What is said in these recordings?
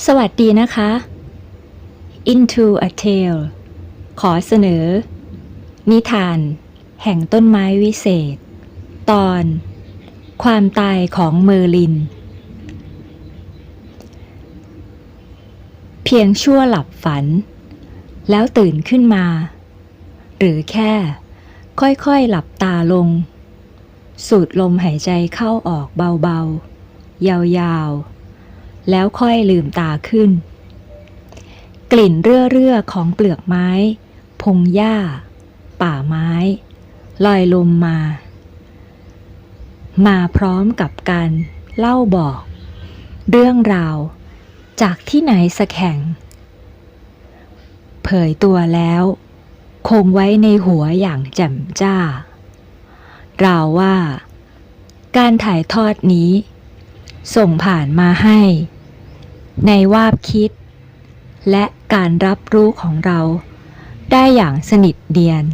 สวัสดีนะคะ Into a Tale ขอเสนอ นิทาน แห่งต้นไม้วิเศษ ตอน ความตายของเมอร์ลิน เพียงชั่วหลับฝัน แล้วตื่นขึ้นมา หรือแค่ ค่อยๆหลับตาลง สูดลมหายใจเข้าออกเบาๆ ยาวๆ แล้วค่อยลืมตาขึ้น กลิ่นเรื่อๆของเปลือกไม้ พงหญ้า ป่าไม้ ลอยลมมา มาพร้อมกับการเล่าบอก เรื่องราว จากที่ไหนสักแห่ง เผยตัวแล้ว คงไว้ในหัวอย่างแจ่มจ้าราวว่า การถ่ายทอดนี้ ส่งผ่านมาให้ ในวาบคิด และการรับรู้ของเรา ได้อย่างสนิทเดียน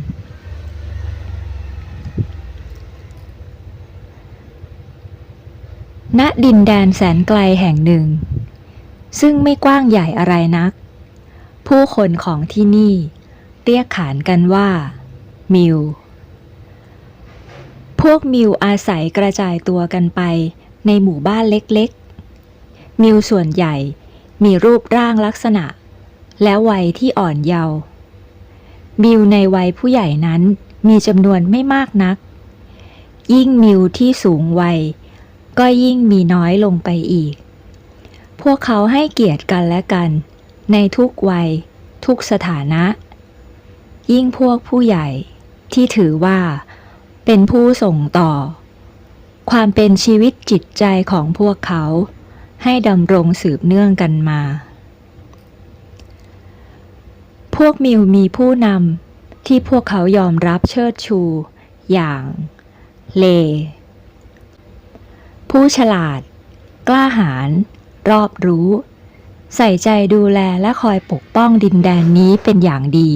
ณดินแดนแสนไกลแห่งหนึ่ง ซึ่งไม่กว้างใหญ่อะไรนัก ผู้คนของที่นี่เรียกขานกันว่า มิวพวกมิวอาศัยกระจายตัวกันไปในหมู่บ้านเล็ก มิวส่วนใหญ่มีรูปร่างลักษณะ และวัยที่อ่อนเยาว์มิวในวัยผู้ใหญ่นั้นมีจำนวนไม่มากนัก ยิ่งมิวที่สูงวัย ก็ยิ่งมีน้อยลงไปอีก พวกเขาให้เกียรติกันและกัน ในทุกวัย ทุกสถานะ ยิ่งพวกผู้ใหญ่ที่ถือว่า เป็นผู้ส่งต่อ ความเป็นชีวิตจิตใจของพวกเขา ให้ดำรงสืบเนื่องกันมา พวกมิวมีผู้นำที่พวกเขายอมรับเชิดชู อย่างเล ผู้ฉลาด กล้าหาญรอบรู้ ใส่ใจดูแลและคอยปกป้องดินแดนนี้เป็นอย่างดี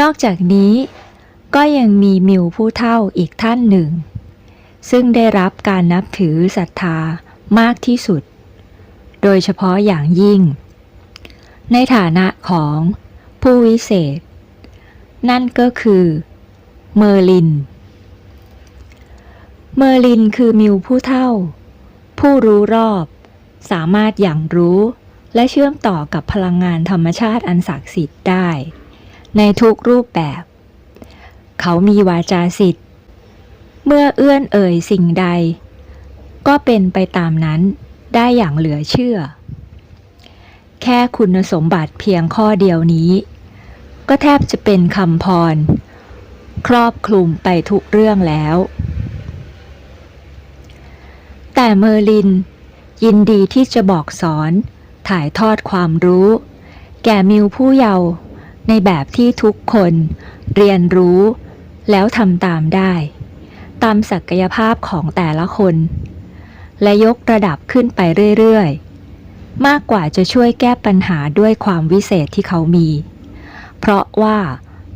นอกจากนี้ก็ยังมีมิวผู้เท่าอีกท่านหนึ่ง ซึ่งได้รับการนับถือศรัทธา มากที่สุด โดยเฉพาะอย่างยิ่ง ในฐานะของผู้วิเศษ นั่นก็คือเมอร์ลิน เมอร์ลินคือมิวผู้เท่า ผู้รู้รอบ สามารถอย่างรู้และเชื่อมต่อกับพลังงานธรรมชาติอันศักดิ์สิทธิ์ได้ ในทุกรูปแบบ เขามีวาจาสิทธิ์ เมื่อเอื้อนเอ่ยสิ่งใด ก็เป็นไปตามนั้นได้อย่างเหลือเชื่อ แค่คุณสมบัติเพียงข้อเดียวนี้ ก็แทบจะเป็นคำพร ครอบคลุมไปทุกเรื่องแล้ว แต่เมอร์ลิน ยินดีที่จะบอกสอนถ่ายทอดความรู้ แก่มิวผู้เยาว์ในแบบที่ทุกคนเรียนรู้แล้วทำตามได้ ตามศักยภาพของแต่ละคน และยกระดับขึ้นไปเรื่อยๆ มากกว่าจะช่วยแก้ปัญหาด้วยความวิเศษที่เขามี เพราะว่า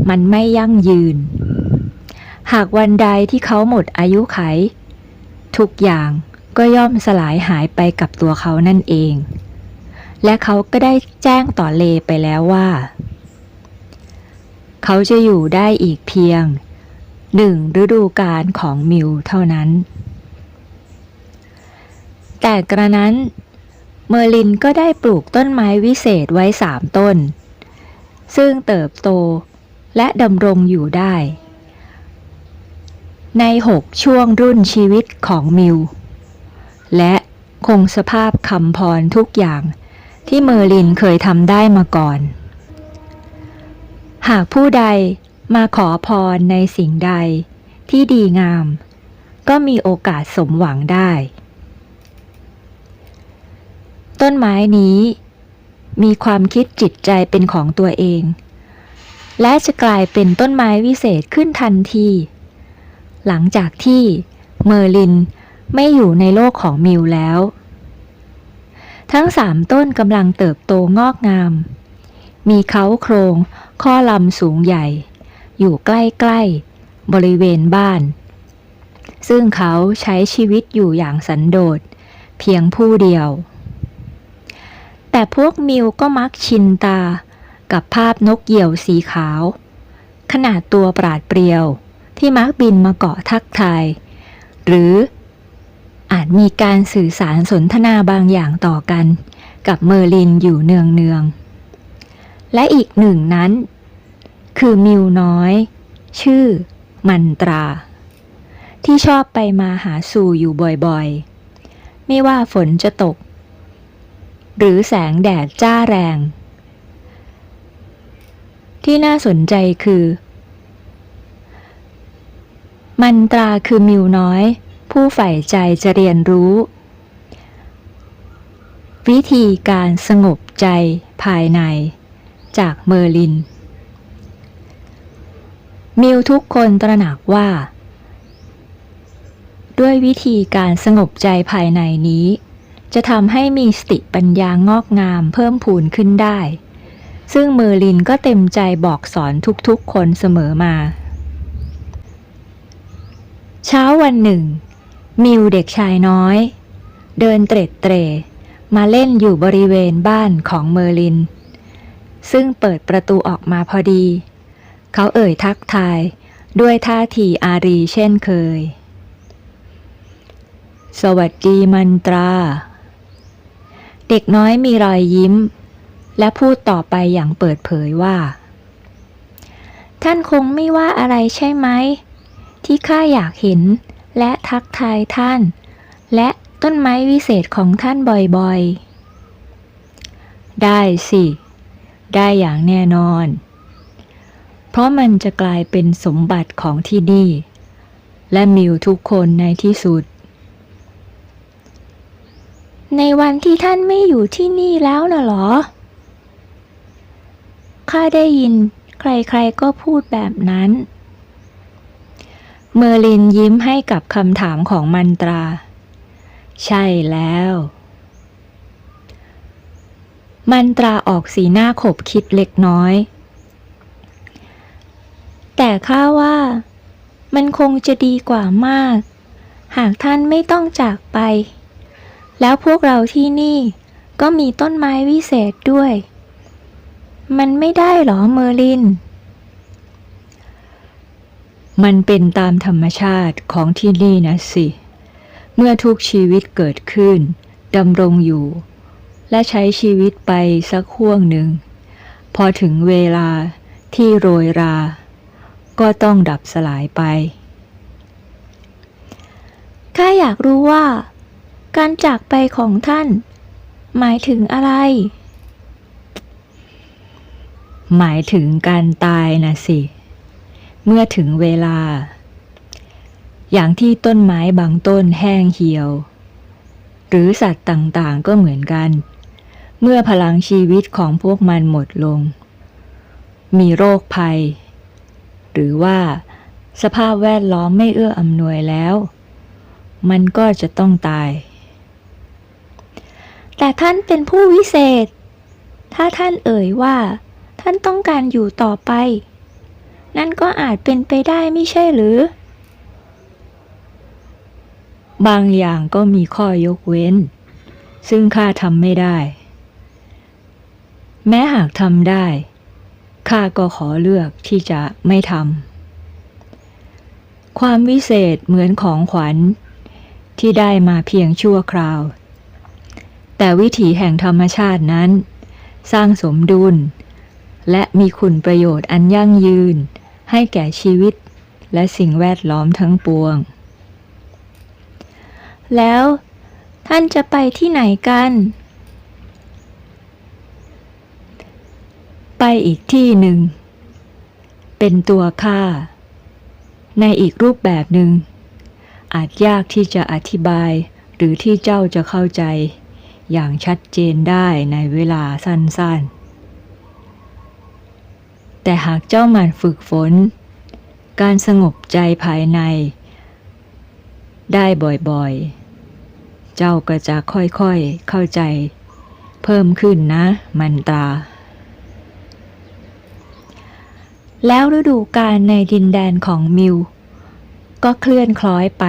มันไม่ยั่งยืน หากวันใดที่เขาหมดอายุไข ทุกอย่างก็ย่อมสลายหายไปกับตัวเขานั่นเอง และเขาก็ได้แจ้งต่อเลไปแล้วว่า เขาจะอยู่ได้อีกเพียงหนึ่งฤดูกาลของมิวเท่านั้น แต่กระนั้น เมอร์ลินก็ได้ปลูกต้นไม้วิเศษไว้สามต้น ซึ่งเติบโตและดำรงอยู่ได้ ในหกช่วงรุ่นชีวิตของมิว และคงสภาพคำพรทุกอย่างที่เมอร์ลินเคยทำได้มาก่อน หากผู้ใดมาขอพรในสิ่งใดที่ดีงาม ก็มีโอกาสสมหวังได้ ต้นไม้นี้ มีความคิดจิตใจเป็นของตัวเอง และจะกลายเป็นต้นไม้วิเศษขึ้นทันที หลังจากที่เมอร์ลินไม่อยู่ในโลกของมิวแล้ว ทั้งสามต้นกำลังเติบโตงอกงาม มีเขาโครงข้อลำสูงใหญ่ อยู่ใกล้ๆ บริเวณบ้าน ซึ่งเขาใช้ชีวิตอยู่อย่างสันโดษเพียงผู้เดียว แต่พวกมิวก็มักชินตา กับภาพนกเหยี่ยวสีขาว ขนาดตัวปราดเปรียว ที่มักบินมาเกาะทักทาย หรืออาจมีการสื่อสารสนทนาบางอย่างต่อกัน กับเมอร์ลินอยู่เนืองเนือง และอีกหนึ่งนั้น คือมิวน้อย ชื่อ มันตรา ที่ชอบไปมาหาสู่อยู่บ่อยๆ ไม่ว่าฝนจะตก หรือแสงแดดจ้าแรง ที่น่าสนใจคือ มันตราคือมิวน้อย ผู้ใฝ่ใจจะเรียนรู้ วิธีการสงบใจภายใน จากเมอร์ลิน มิวทุกคนตระหนักว่า ด้วยวิธีการสงบใจภายในนี้ จะทำให้มีสติปัญญางอกงามเพิ่มพูนขึ้นได้ ซึ่งเมอร์ลินก็เต็มใจบอกสอนทุกๆคนเสมอมา เช้าวันหนึ่ง มิวเด็กชายน้อย เดินเตร็ดเตรมาเล่นอยู่บริเวณบ้านของเมอร์ลิน ซึ่งเปิดประตูออกมาพอดี เขาเอ่ยทักทายด้วยท่าทีอารีเช่นเคย สวัสดีมันตรา เด็กน้อยมีรอยยิ้ม และพูดต่อไปอย่างเปิดเผยว่า ท่านคงไม่ว่าอะไรใช่ไหม ที่ข้าอยากเห็น และทักทายท่าน และต้นไม้วิเศษของท่านบ่อยๆ ได้สิ ได้อย่างแน่นอน เพราะมันจะกลายเป็นสมบัติของที่นี่ และมิวทุกคนในที่สุด ในวันที่ท่านไม่อยู่ที่นี่แล้วน่ะหรอ ข้าได้ยิน ใครๆก็พูดแบบนั้น เมอร์ลินยิ้มให้กับคำถามของมันตรา ใช่แล้ว มันตราออกสีหน้าขบคิดเล็กน้อย แต่ข้าว่ามันคงจะดีกว่ามาก หากท่านไม่ต้องจากไป แล้วพวกเราที่นี่ ก็มีต้นไม้วิเศษด้วย มันไม่ได้หรอเมอร์ลิน มันเป็นตามธรรมชาติของที่นี่นะสิ เมื่อทุกชีวิตเกิดขึ้นดำรงอยู่ และใช้ชีวิตไปสักห่วงหนึ่ง พอถึงเวลาที่โรยรา ก็ต้องดับสลายไปข้าอยากรู้ว่า การจากไปของท่าน หมายถึงอะไร หมายถึงการตายนะสิ เมื่อถึงเวลา อย่างที่ต้นไม้บางต้นแห้งเหี่ยว หรือสัตว์ต่างๆก็เหมือนกัน เมื่อพลังชีวิตของพวกมันหมดลง มีโรคภัย หรือว่าสภาพแวดล้อมไม่เอื้ออำนวยแล้ว มันก็จะต้องตาย แต่ท่านเป็นผู้วิเศษ ถ้าท่านเอ่ยว่า ท่านต้องการอยู่ต่อไป นั่นก็อาจเป็นไปได้ไม่ใช่หรือ บางอย่างก็มีข้อยกเว้น ซึ่งข้าทำไม่ได้ แม้หากทำได้ ข้าก็ขอเลือกที่จะไม่ทำ ความวิเศษเหมือนของขวัญที่ได้มาเพียงชั่วคราว แต่วิถีแห่งธรรมชาตินั้น สร้างสมดุล และมีคุณประโยชน์อันยั่งยืน ให้แก่ชีวิต และสิ่งแวดล้อมทั้งปวง แล้วท่านจะไปที่ไหนกัน ไปอีกที่หนึ่ง เป็นตัวข้าในอีกรูปแบบหนึ่งอาจยากที่จะอธิบายหรือที่เจ้าจะเข้าใจ อย่างชัดเจนได้ในเวลาสั้นๆ แต่หากเจ้าหมั่นฝึกฝน การสงบใจภายใน ได้บ่อยๆ เจ้าก็จะค่อยๆเข้าใจ เพิ่มขึ้นนะมันตา แล้วฤดูกาลในดินแดนของมิว ก็เคลื่อนคล้อยไป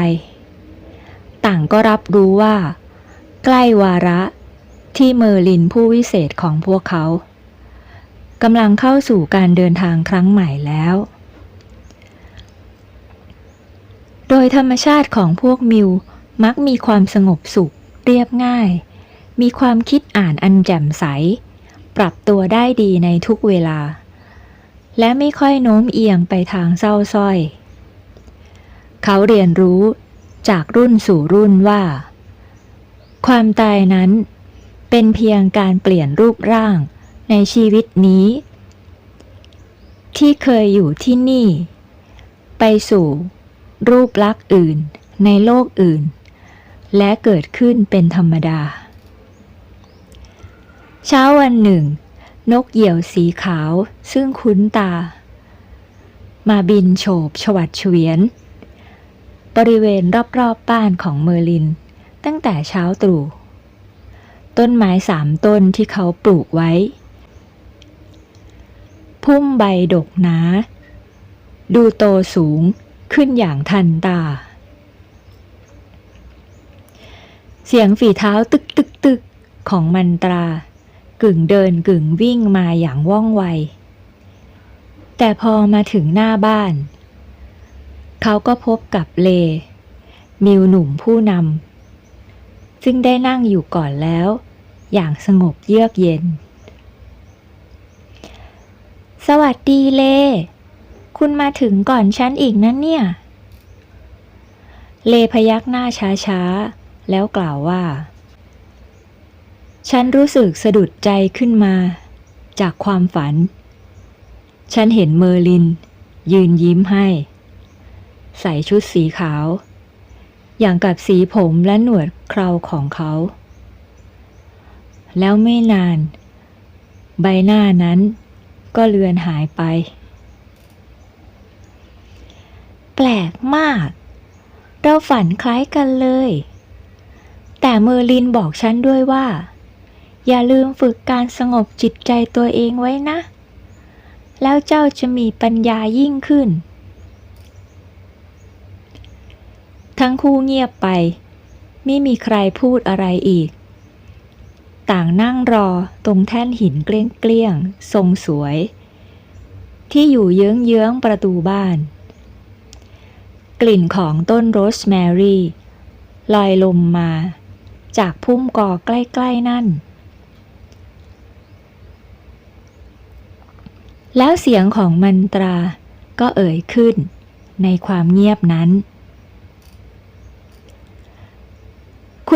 ต่างก็รับรู้ว่า ใกล้วาระที่เมอร์ลินผู้วิเศษของพวกเขากำลังเข้าสู่การเดินทางครั้งใหม่แล้ว โดยธรรมชาติของพวกมิวมักมีความสงบสุข เรียบง่าย มีความคิดอ่านอันแจ่มใส ปรับตัวได้ดีในทุกเวลา และไม่ค่อยโน้มเอียงไปทางเศร้าส้อย เขาเรียนรู้จากรุ่นสู่รุ่นว่า ความตายนั้น เป็นเพียงการเปลี่ยนรูปร่างในชีวิตนี้ ที่เคยอยู่ที่นี่ ไปสู่รูปลักษณ์อื่นในโลกอื่น และเกิดขึ้นเป็นธรรมดา เช้าวันหนึ่ง นกเหยี่ยวสีขาวซึ่งคุ้นตา มาบินโฉบฉวัดเฉวียน บริเวณรอบๆบบ้านของเมอร์ลิน ตั้งแต่เช้าตรู่ ต้นไม้สามต้นที่เขาปลูกไว้ พุ่มใบดกหนา ดูโตสูงขึ้นอย่างทันตา เสียงฝีเท้าตึกตึกตึกของมันตรา กึ่งเดินกึ่งวิ่งมาอย่างว่องไว แต่พอมาถึงหน้าบ้าน เขาก็พบกับเล มิวหนุ่มผู้นำ ซึ่งได้นั่งอยู่ก่อนแล้ว อย่างสงบเยือกเย็น สวัสดีเล คุณมาถึงก่อนฉันอีกนะเนี่ย เลพยักหน้าช้าๆ แล้วกล่าวว่า ฉันรู้สึกสะดุดใจขึ้นมา จากความฝัน ฉันเห็นเมอร์ลิน ยืนยิ้มให้ ใส่ชุดสีขาว อย่างกับสีผมและหนวดเคราของเขา แล้วไม่นาน ใบหน้านั้นก็เลือนหายไป แปลกมาก เราฝันคล้ายกันเลย แต่เมอร์ลินบอกฉันด้วยว่า อย่าลืมฝึกการสงบจิตใจตัวเองไว้นะ แล้วเจ้าจะมีปัญญายิ่งขึ้น ทั้งคู่เงียบไป ไม่มีใครพูดอะไรอีก ต่างนั่งรอตรงแท่นหินเกลี้ยงๆทรงสวย ที่อยู่เยื้องๆประตูบ้าน กลิ่นของต้นโรสแมรี่ลอยลมมา จากพุ่มกอใกล้ๆนั่น แล้วเสียงของมันตราก็เอ่ยขึ้นในความเงียบนั้น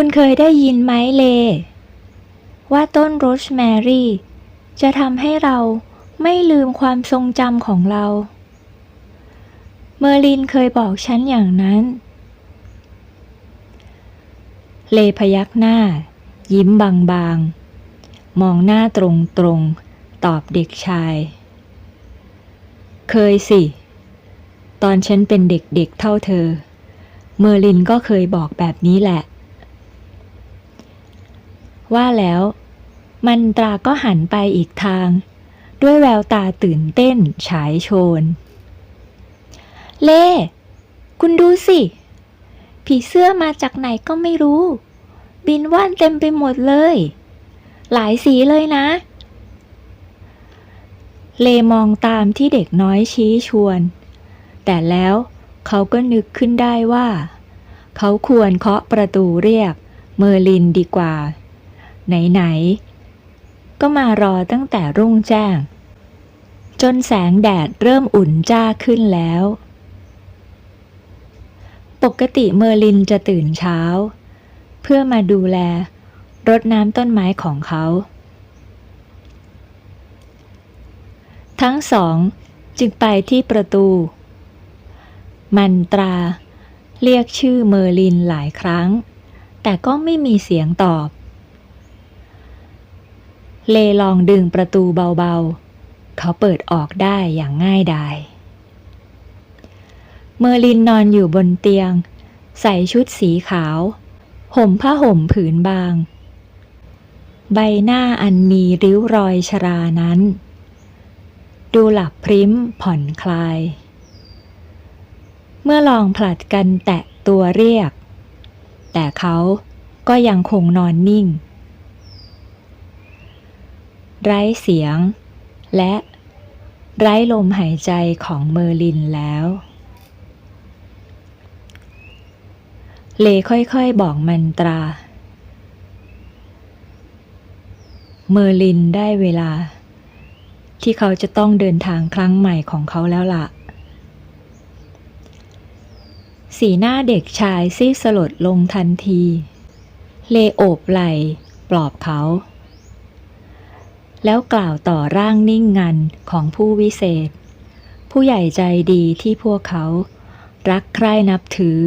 คุณเคยได้ยินไหมเล ว่าต้นโรสแมรี่ จะทำให้เราไม่ลืมความทรงจำของเรา เมอร์ลินเคยบอกฉันอย่างนั้น เลพยักหน้า ยิ้มบางๆ มองหน้าตรงๆ ตอบเด็กชาย เคยสิ ตอนฉันเป็นเด็กๆเท่าเธอ เมอร์ลินก็เคยบอกแบบนี้แหละ ว่าแล้ว มันตราก็หันไปอีกทาง ด้วยแววตาตื่นเต้นฉายโชน เล่ คุณดูสิ ผีเสื้อมาจากไหนก็ไม่รู้ บินว่านเต็มไปหมดเลย หลายสีเลยนะ เลมองตามที่เด็กน้อยชี้ชวน แต่แล้วเขาก็นึกขึ้นได้ว่า เขาควรเคาะประตูเรียกเมอร์ลินดีกว่า ไหนๆ ก็มารอตั้งแต่รุ่งแจ้ง จนแสงแดดเริ่มอุ่นจ้าขึ้นแล้ว ปกติเมอร์ลินจะตื่นเช้า เพื่อมาดูแลรดน้ำต้นไม้ของเขา ทั้งสองจึงไปที่ประตู มันตราเรียกชื่อเมอร์ลินหลายครั้ง แต่ก็ไม่มีเสียงตอบ เลลองดึงประตูเบาๆ เขาเปิดออกได้อย่างง่ายดาย เมอร์ลินนอนอยู่บนเตียง ใส่ชุดสีขาว ห่มผ้าห่มผืนบาง ใบหน้าอันมีริ้วรอยชรานั้น ดูหลับพริ้มผ่อนคลาย เมื่อลองผลัดกันแตะตัวเรียก แต่เขาก็ยังคงนอนนิ่ง ไร้เสียง และไร้ลมหายใจของเมอร์ลินแล้ว เลค่อยๆบอกมันตรา เมอร์ลินได้เวลา ที่เขาจะต้องเดินทางครั้งใหม่ของเขาแล้วล่ะ สีหน้าเด็กชายซีดสลดลงทันที เลโอบไหลปลอบเขา แล้วกล่าวต่อร่างนิ่งงันของผู้วิเศษ ผู้ใหญ่ใจดีที่พวกเขา รักใคร่นับถือ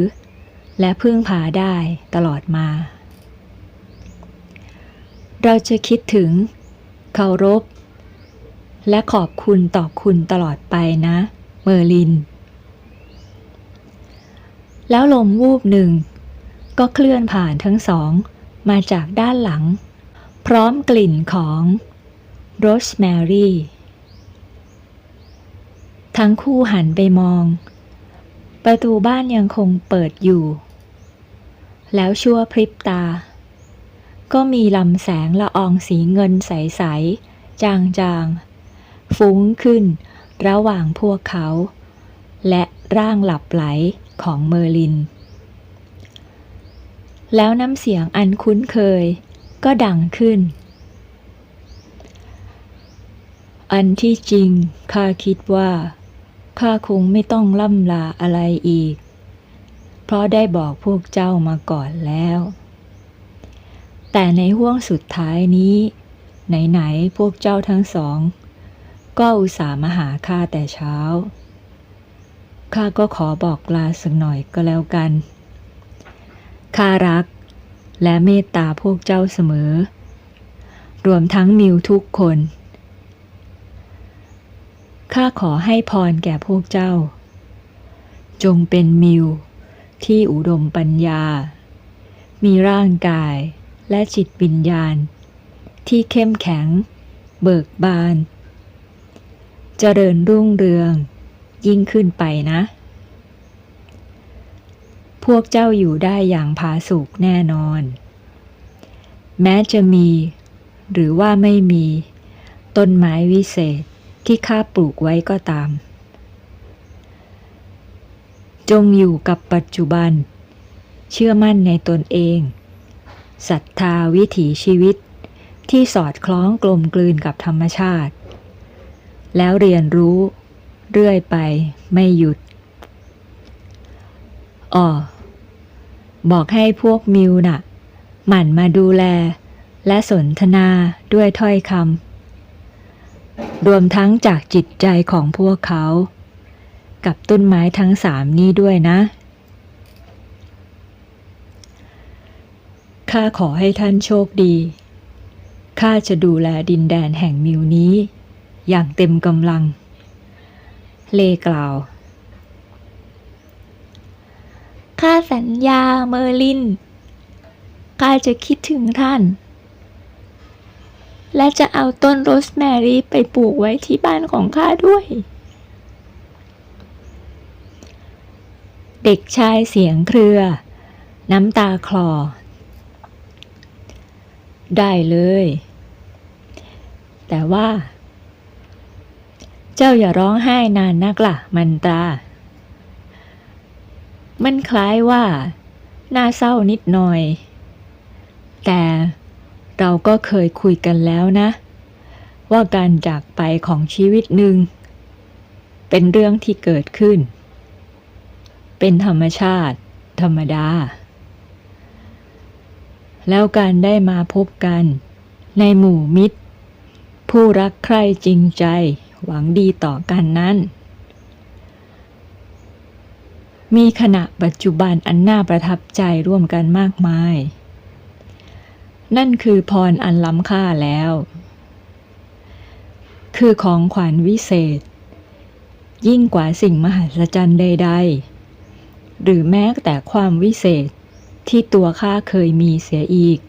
และพึ่งพาได้ตลอดมา เราจะคิดถึง เคารพ และขอบคุณต่อคุณตลอดไปนะ เมอร์ลิน แล้วลมวูบหนึ่ง ก็เคลื่อนผ่านทั้งสองมาจากด้านหลัง พร้อมกลิ่นของ โรสแมรี่ ทั้งคู่หันไปมอง ประตูบ้านยังคงเปิดอยู่ แล้วชั่วพริบตา ก็มีลำแสงละอองสีเงินใส ๆ จางๆ ฟุ้งขึ้นระหว่างพวกเขา และร่างหลับไหลของเมอร์ลิน แล้วน้ำเสียงอันคุ้นเคยก็ดังขึ้น อันที่จริงข้าคิดว่าข้าคงไม่ต้องล่ำลาอะไรอีก เพราะได้บอกพวกเจ้ามาก่อนแล้ว แต่ในห่วงสุดท้ายนี้ ไหนๆพวกเจ้าทั้งสอง ก็อุตส่าห์มาหาข้าแต่เช้าข้าก็ขอบอกลาสักหน่อยก็แล้วกันข้ารัก และเมตตาพวกเจ้าเสมอ รวมทั้งมิวทุกคน ข้าขอให้พรแก่พวกเจ้า จงเป็นมิวที่อุดมปัญญา มีร่างกายและจิตวิญญาณ ที่เข้มแข็ง เบิกบาน เจริญรุ่งเรือง ยิ่งขึ้นไปนะ พวกเจ้าอยู่ได้อย่างผาสุกแน่นอน แม้จะมี หรือว่าไม่มี ต้นไม้วิเศษ ที่ข้าปลูกไว้ก็ตาม จงอยู่กับปัจจุบัน เชื่อมั่นในตนเองศรัทธาวิถีชีวิต ที่สอดคล้องกลมกลืนกับธรรมชาติ แล้วเรียนรู้ เรื่อยไปไม่หยุดอ๋อบอกให้พวกมิวน่ะ หมั่นมาดูแล และสนทนาด้วยถ้อยคำ รวมทั้งจากจิตใจของพวกเขา กับต้นไม้ทั้งสามนี้ด้วยนะ ข้าขอให้ท่านโชคดี ข้าจะดูแลดินแดนแห่งมิวนี้ อย่างเต็มกำลัง เลกล่าว ข้าสัญญาเมอร์ลิน ข้าจะคิดถึงท่าน และจะเอาต้นโรสแมรี่ไปปลูกไว้ที่บ้านของข้าด้วย เด็กชายเสียงเครือ น้ำตาคลอ ได้เลย แต่ว่า เจ้าอย่าร้องไห้นานนักล่ะ มันตา มันคล้ายว่า น่าเศร้านิดหน่อย แต่ เราก็เคยคุยกันแล้วนะ ว่าการจากไปของชีวิตหนึ่ง เป็นเรื่องที่เกิดขึ้น เป็นธรรมชาติ ธรรมดา แล้วการได้มาพบกัน ในหมู่มิตร ผู้รักใคร่จริงใจ หวังดีต่อกันนั้น มีขณะปัจจุบันอันน่าประทับใจร่วมกันมากมาย นั่นคือพรอันล้ำค่าแล้ว คือของขวัญวิเศษ ยิ่งกว่าสิ่งมหัศจรรย์ใด ๆ หรือแม้แต่ความวิเศษที่ตัวข้าเคยมีเสียอีก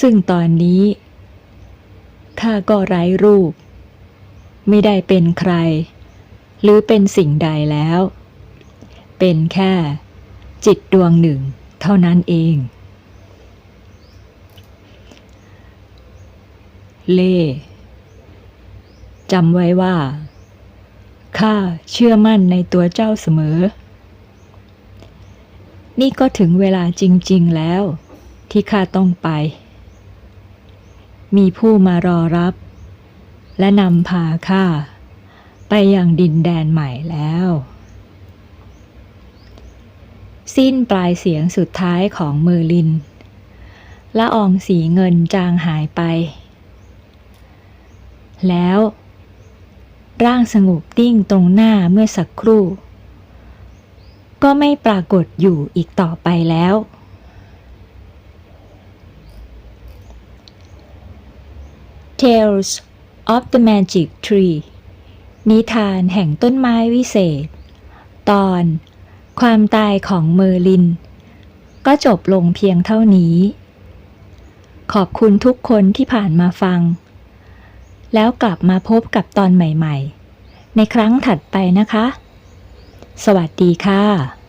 ซึ่งตอนนี้ข้าก็ไร้รูป ไม่ได้เป็นใคร หรือเป็นสิ่งใดแล้ว เป็นแค่จิตดวงหนึ่งเท่านั้นเอง เล่จำไว้ว่า ข้าเชื่อมั่นในตัวเจ้าเสมอ นี่ก็ถึงเวลาจริง ๆ แล้ว ที่ข้าต้องไป มีผู้มารอรับ และนำพาข้าไปยังดินแดนใหม่แล้ว สิ้นปลายเสียงสุดท้ายของเมอร์ลินละอองสีเงินจางหายไป แล้ว ร่างสงบนิ่งตรงหน้าเมื่อสักครู่ ก็ไม่ปรากฏอยู่อีกต่อไปแล้ว Tales of the Magic Tree นิทานแห่งต้นไม้วิเศษ ตอนความตายของเมอร์ลิน ก็จบลงเพียงเท่านี้ ขอบคุณทุกคนที่ผ่านมาฟัง แล้วกลับมาพบกับตอนใหม่ ๆ ในครั้งถัดไปนะคะ สวัสดีค่ะ